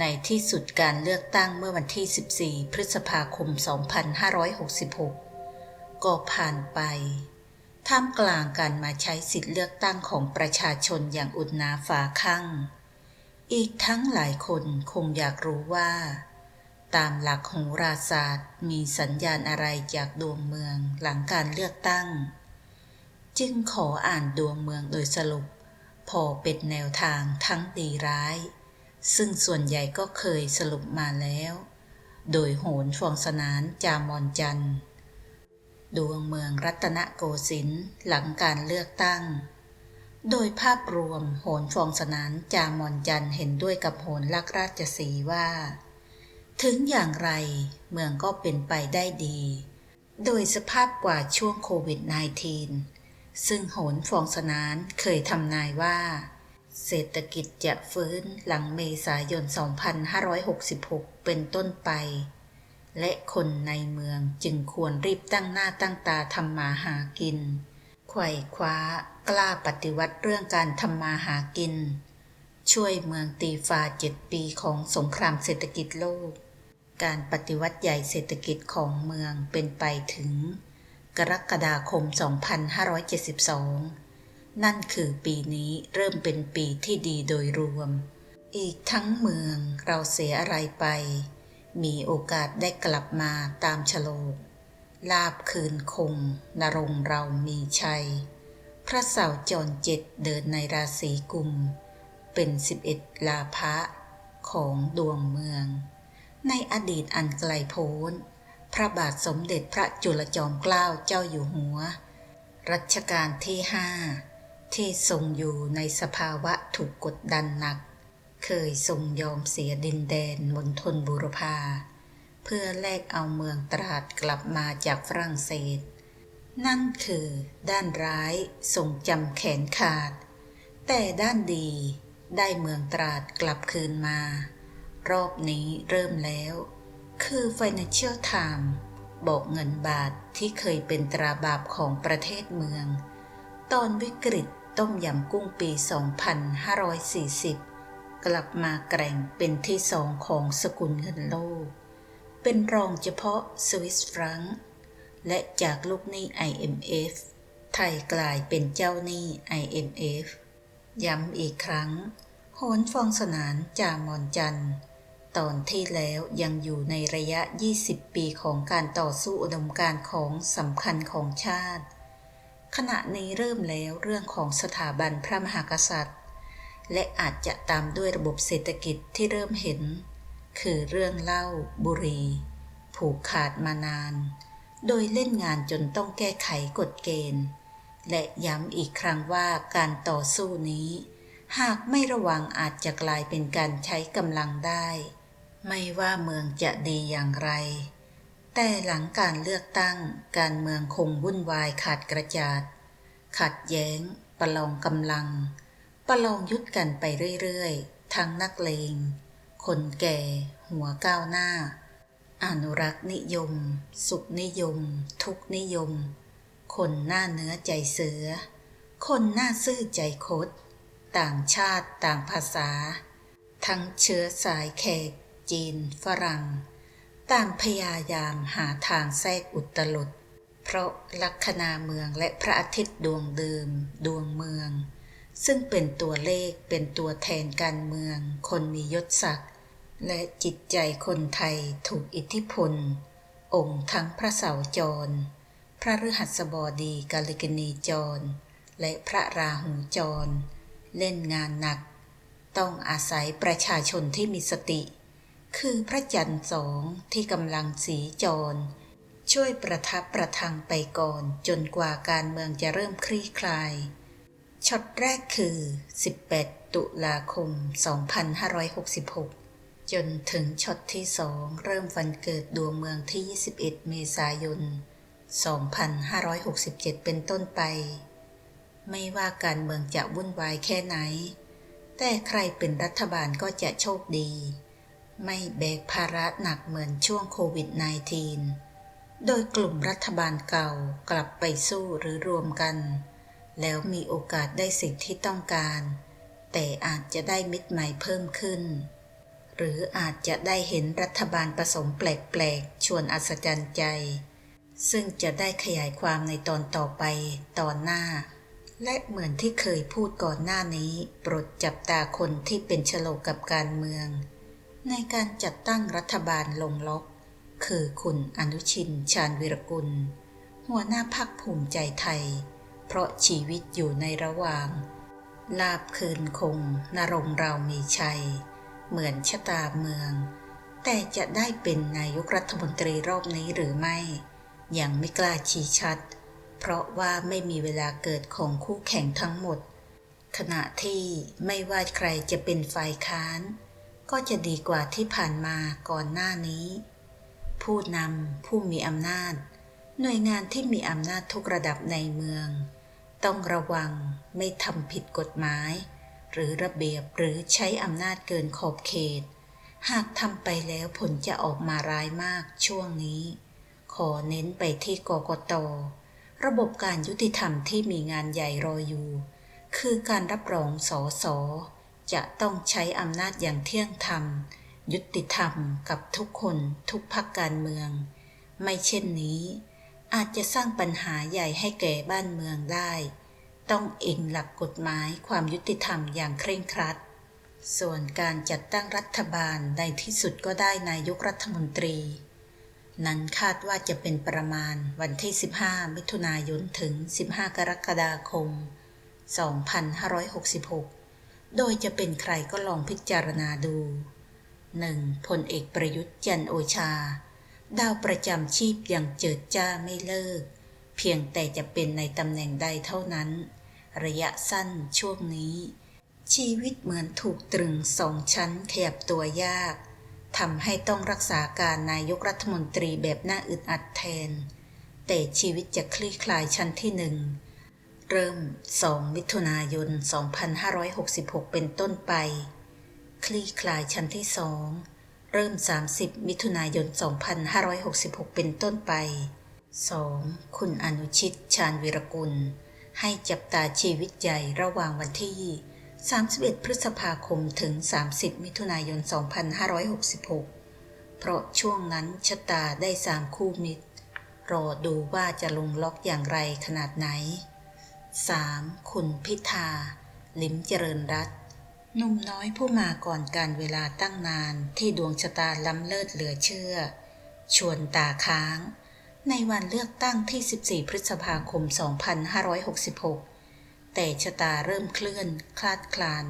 ในที่สุดการเลือกตั้งเมื่อวันที่ 14 พฤษภาคม 2566 ก็ผ่านไป ท่ามกลางการมาใช้สิทธิเลือกตั้งของประชาชนอย่างอุดหนาฝาข้างอีกทั้งหลายคนคงอยากรู้ว่า ตามหลักโหราศาสตร์มีสัญญาณอะไรจากดวงเมืองหลังการเลือกตั้ง จึงขออ่านดวงเมืองโดยสรุป พอเป็นแนวทางทั้งดีร้าย ซึ่งส่วนใหญ่ก็เคยสรุปมาแล้ว โดยโหนฟองสนานจามอนจันทร์ดวงเมืองรัตนโกสินทร์หลังการเลือกตั้ง โดยภาพรวมโหนฟองสนานจามอนจันเห็นด้วยกับโหนลักราชสีว่า ถึงอย่างไรเมืองก็เป็นไปได้ดี โดยสภาพกว่าช่วงโควิด -19 ซึ่งโหนฟองสนานเคยทำนายว่า เศรษฐกิจจะฟื้นหลังเมษายน 2566 เป็นต้นไป และคนในเมืองจึงควรรีบตั้งหน้าตั้งตาทำมาหากิน ไขว่คว้ากล้าปฏิวัติเรื่องการทำมาหากิน ช่วยเมืองตีฟาเจ็ดปีของสงครามเศรษฐกิจโลก การปฏิวัติใหญ่เศรษฐกิจของเมืองเป็นไปถึง กรกฎาคม 2572 นั่นคือปีนี้เริ่มเป็นปีที่ดีโดยรวม อีกทั้งเมืองเราเสียอะไรไป มีโอกาสได้กลับมาตามฉลก ลาบคืนคงนรงเรามีชัย พระเสาจรเจ็ดเดินในราศีกุม เป็นสิบเอ็ดลาภะของดวงเมือง ในอดีตอันไกลโพ้น พระบาทสมเด็จพระจุลจอมเกล้าเจ้าอยู่หัว รัชกาลที่ห้า ที่ทรงอยู่ในสภาวะถูกกดดันหนัก เคยทรงยอมเสียดินแดนมณฑลบุรพาเพื่อแลกเอาเมืองตราดกลับมาจากฝรั่งเศส นั่นคือด้านร้ายทรงจำแขนขาด แต่ด้านดีได้เมืองตราดกลับคืนมา รอบนี้เริ่มแล้ว คือ Financial Times บอกเงินบาทที่เคยเป็นตราบาปของประเทศเมือง ตอนวิกฤต ต้มยำกุ้งปี 2540 กลับมาแกร่งเป็นที่สองของสกุลเงินโลก เป็นรองเฉพาะสวิสฟรังและจากลูกหนี้ IMF ไทยกลายเป็นเจ้าหนี้ IMF ย้ำอีกครั้ง โหนฟองสนานจามอนจันทร์ตอนที่แล้วยังอยู่ในระยะ 20 ปีของการต่อสู้อุดมการของสำคัญของชาติ ขณะนี้เริ่มแล้วเรื่องของสถาบันพระมหากษัตริย์ และอาจจะตามด้วยระบบเศรษฐกิจที่เริ่มเห็น คือเรื่องเล้าบุรี ผูกขาดมานาน โดยเล่นงานจนต้องแก้ไขกฎเกณฑ์ และย้ำอีกครั้งว่าการต่อสู้นี้ หากไม่ระวังอาจจะกลายเป็นการใช้กำลังได้ ไม่ว่าเมืองจะดีอย่างไร แต่หลังการเลือกตั้งการเมืองคงวุ่นวายขาดกระจาด ขัดแย้ง ประลองกำลัง ประลองยุดกันไปเรื่อยๆ ทั้งนักเลง คนแก่ หัวก้าวหน้า อนุรักษ์นิยม สุขนิยม ทุกนิยม คนหน้าเนื้อใจเสือ คนหน้าซื่อใจคด ต่างชาติต่างภาษา ทั้งเชื้อสายแขก จีน ฝรั่ง ต่างพยายามหาทางแทรกอุตลุดเพราะลัคนาเมืองและพระอาทิตย์ดวงเดิม ดวงเมือง ซึ่งเป็นตัวเลขเป็นตัวแทนการเมือง คนมียศศักดิ์และจิตใจคนไทยถูกอิทธิพล องค์ทั้งพระเสาจร พระฤหัสบดีกาลิกนีจร และพระราหูจร เล่นงานหนัก ต้องอาศัยประชาชนที่มีสติ คือพระจันทร์สองที่กำลังสีจร ช่วยประทับประทังไปก่อนจนกว่าการเมืองจะเริ่มคลี่คลายช็อตแรกคือ 18 ตุลาคม 2566 จนถึงช็อตที่สองเริ่มวันเกิดดวงเมืองที่ 21 เมษายน 2567 เป็นต้นไป ไม่ว่าการเมืองจะวุ่นวายแค่ไหน แต่ใครเป็นรัฐบาลก็จะโชคดี ไม่แบกภาระหนักเหมือนช่วงโควิด -19 โดยกลุ่มรัฐบาลเก่ากลับไปสู้หรือรวมกัน แล้วมีโอกาสได้สิ่งที่ต้องการ แต่อาจจะได้มิตรใหม่เพิ่มขึ้น หรืออาจจะได้เห็นรัฐบาลผสมแปลกๆ ชวนอัศจรรย์ใจ ซึ่งจะได้ขยายความในตอนต่อไปตอนหน้า และเหมือนที่เคยพูดก่อนหน้านี้ โปรดจับตาคนที่เป็นฉลกกับการเมือง ในการจัดตั้งรัฐบาลลงล็อก คือคุณอนุชินชาญวิรกุล หัวหน้าพักภูมิใจไทย เพราะชีวิตอยู่ในระหว่าง ลาบคืนคงนรงเรามีชัย เหมือนชะตาเมือง แต่จะได้เป็นนายกรัฐมนตรีรอบนี้หรือไม่ ยังไม่กล้าชี้ชัด เพราะว่าไม่มีเวลาเกิดของคู่แข่งทั้งหมด ขณะที่ไม่ว่าใครจะเป็นฝ่ายค้าน ก็จะดีกว่าที่ผ่านมาก่อนหน้านี้ ผู้นำผู้มีอำนาจ หน่วยงานที่มีอำนาจทุกระดับในเมือง ต้องระวังไม่ทำผิดกฎหมาย หรือระเบียบหรือใช้อำนาจเกินขอบเขต หากทำไปแล้วผลจะออกมาร้ายมากช่วงนี้ ขอเน้นไปที่กกตระบบการยุติธรรมที่มีงานใหญ่รออยู่ คือการรับรองสอสอ จะต้องใช้อำนาจอย่างเที่ยงธรรม ยุติธรรมกับทุกคนทุกพักการเมือง ไม่เช่นนี้ อาจจะสร้างปัญหาใหญ่ให้แก่บ้านเมืองได้ ต้องเองหลักกฎหมายความยุติธรรมอย่างเคร่งครัด ส่วนการจัดตั้งรัฐบาลในที่สุดก็ได้นายกรัฐมนตรี นั้นคาดว่าจะเป็นประมาณวันที่ 15 มิถุนายนถึง 15 กรกฎาคม 2566 โดยจะเป็นใครก็ลองพิจารณาดู 1. พลเอกประยุทธ์จันโอชา ดาวประจำชีพย่างเจิดจ้าไม่เลิก เพียงแต่จะเป็นในตำแหน่งใดเท่านั้น ระยะสั้นช่วงนี้ ชีวิตเหมือนถูกตรึงสองชั้นขยับตัวยากทำให้ต้องรักษาการนายกรัฐมนตรีแบบน่าอึดอัดแทน แต่ชีวิตจะคลี่คลายชั้นที่หนึ่ง เริ่ม 2 มิถุนายน 2566 เป็นต้นไป คลี่คลายชั้นที่สองเริ่ม 30 มิถุนายน 2566 เป็นต้นไป 2. คุณอนุชิต ชาญวิรกุล ให้จับตาชีวิตใหญ่ระหว่างวันที่ 31 พฤษภาคมถึง 30 มิถุนายน 2566 เพราะช่วงนั้นชะตาได้สามคู่มิตร รอดูว่าจะลงล็อกอย่างไรขนาดไหน 3. คุณพิธา ลิมเจริญรัตหนุ่มน้อยผู้มาก่อนการเวลาตั้งนานที่ดวงชะตาล้ำเลิศเหลือเชื่อ ชวนตาค้าง ในวันเลือกตั้งที่ 14 พฤษภาคม 2566 แต่ชะตาเริ่มเคลื่อนคลาดคลาน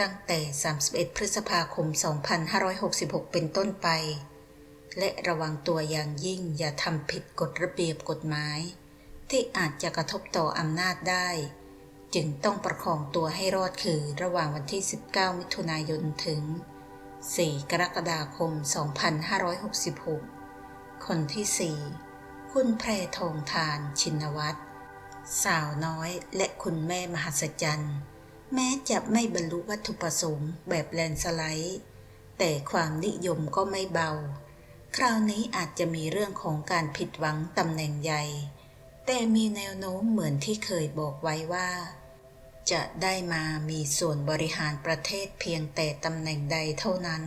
ตั้งแต่ 31 พฤษภาคม 2566 เป็นต้นไป และระวังตัวอย่างยิ่งอย่าทำผิดกฎระเบียบกฎหมาย ที่อาจจะกระทบต่ออำนาจได้ จึงต้องประคองตัวให้รอดคือระหว่างวันที่ 19 มิถุนายนถึง 4 กรกฎาคม 2566 คนที่ 4 คุณแพรทองทานชินวัตรสาวน้อยและคุณแม่มหัศจรรย์ แม้จะไม่บรรลุวัตถุประสงค์แบบแลนสไลด์แต่ความนิยมก็ไม่เบา คราวนี้อาจจะมีเรื่องของการผิดหวังตำแหน่งใหญ่ แต่มีแนวโน้มเหมือนที่เคยบอกไว้ว่า จะได้มามีส่วนบริหารประเทศเพียงแต่ตำแหน่งใดเท่านั้น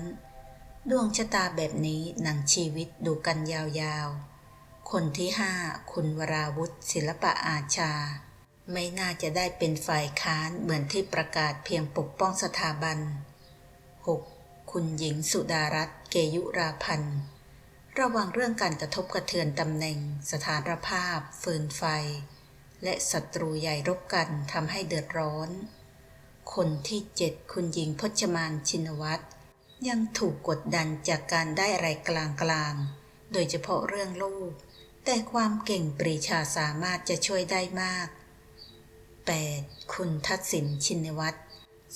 ดวงชะตาแบบนี้หนังชีวิตดูกันยาวๆ คนที่ห้าคุณวราวุธศิลปะอาชา ไม่น่าจะได้เป็นฝ่ายค้านเหมือนที่ประกาศเพียงปกป้องสถาบัน 6. คุณหญิงสุดารัตน์เกยุราพันธ์ ระวังเรื่องการกระทบกระเทือนตำแหน่ง สถานภาพ ฟืนไฟ และศัตรูใหญ่รบกันทำให้เดือดร้อน คนที่เจ็ดคุณหญิงพจมานชินวัตรยังถูกกดดันจากการได้อะไรกลางกลางๆโดยเฉพาะเรื่องลูก แต่ความเก่งปรีชาสามารถจะช่วยได้มาก 8. คุณทักษิณชินวัตร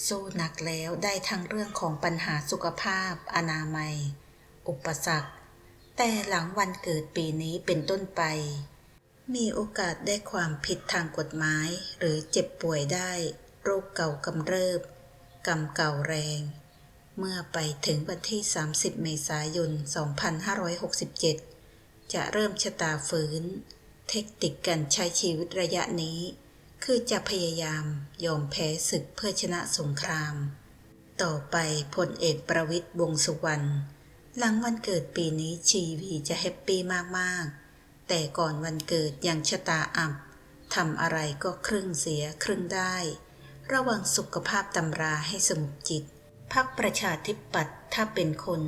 สู้หนักแล้วได้ทั้งเรื่องของปัญหาสุขภาพ อนามัย อุปสรรค แต่หลังวันเกิดปีนี้เป็นต้นไป มีโอกาสได้ความผิดทางกฎหมาย หรือเจ็บป่วยได้ โรคเก่ากำเริบ กรรมเก่าแรง เมื่อไปถึงวันที่ 30 เมษายน 2567 จะเริ่มชะตาฝืน เทคนิคการใช้ชีวิตระยะนี้ คือจะพยายามยอมแพ้ศึกเพื่อชนะสงคราม ต่อไปพลเอกประวิตยวงสุวรรณ หลังวันเกิดปีนี้ชีวีจะแฮปปี้มากๆ แต่ก่อนวันเกิดยังชะตาอับทำอะไรก็ครึ่งเสียครึ่งได้ ระวังสุขภาพตำราให้สงบจิต พักประชาธิปัตย์ถ้าเป็นคน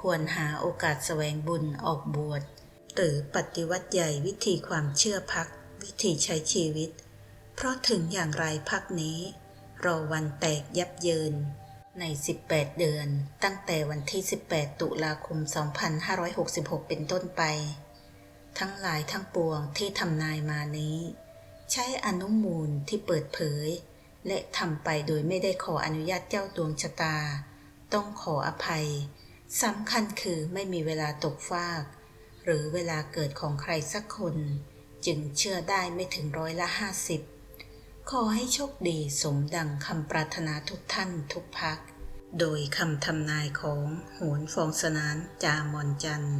ควรหาโอกาสแสวงบุญออกบวช หรือปฏิวัติใหญ่วิธีความเชื่อพัก วิธีใช้ชีวิต เพราะถึงอย่างไรพักนี้ รอวันแตกยับเยิน ใน 18 เดือน ตั้งแต่วันที่ 18 ตุลาคม 2566 เป็นต้นไป ทั้งหลายทั้งปวงที่ทำนายมานี้ ใช้อนุมูลที่เปิดเผย และทำไปโดยไม่ได้ขออนุญาตเจ้าดวงชะตา ต้องขออภัยสำคัญคือไม่มีเวลาตกฟาก หรือเวลาเกิดของใครสักคน จึงเชื่อได้ไม่ถึงร้อยละห้าสิบ ขอให้โชคดีสมดังคำปรารถนาทุกท่านทุกพัก โดยคำทำนายของโหนฟองสนานจามอนจันทร์